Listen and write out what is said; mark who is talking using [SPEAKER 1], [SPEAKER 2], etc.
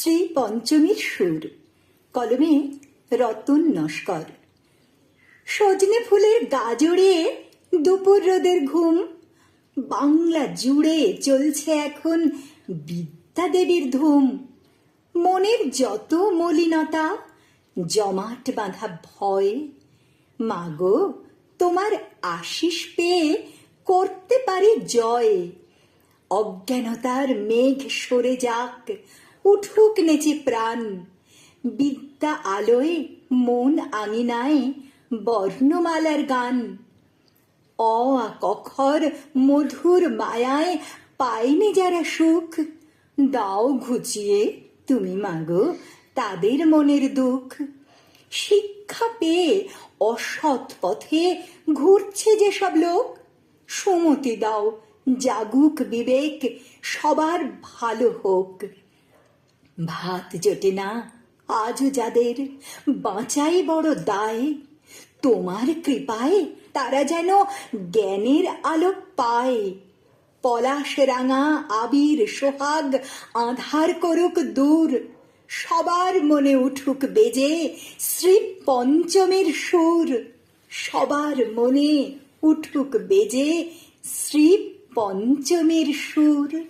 [SPEAKER 1] শ্রী পঞ্চমীর সুর, কলমে রতন নস্কর। সজনে ফুলের গাজরে দুপুর রোদের ঘুম, বাংলা জুড়ে চলছে এখন বিদ্যা দেবীর ধুম। মনের যত মলিনতা, জমাট বাঁধা ভয়, মাগো, তোমার আশিস পেয়ে করতে পারি জয়। অজ্ঞানতার মেঘ সরে যাক উঠুক নেচে প্রাণ। বিদ্যা আলোয় মন আঙিনায় বর্ণমালার গান। অ কখর মধুর মায়ায় পায়নি যারা সুখ। দাও ঘুচিয়ে তুমি মাগো তাদের মনের দুঃখ। শিক্ষা পেয়ে অসৎ পথে ঘুরছে যেসব লোক, সুমতি দাও, জাগুক বিবেক, সবার ভালো হোক। ভাত জোটে না আজও যাদের বাঁচাই বড় দায়, তোমার কৃপায় তারা যেন জ্ঞানের আলো পায়। পলাশ রাঙা, আবির সোহাগ আধার করুক দূর, সবার মনে উঠুক বেজে শ্রী পঞ্চমের সুর, সবার মনে উঠুক বেজে শ্রী পঞ্চমের সুর।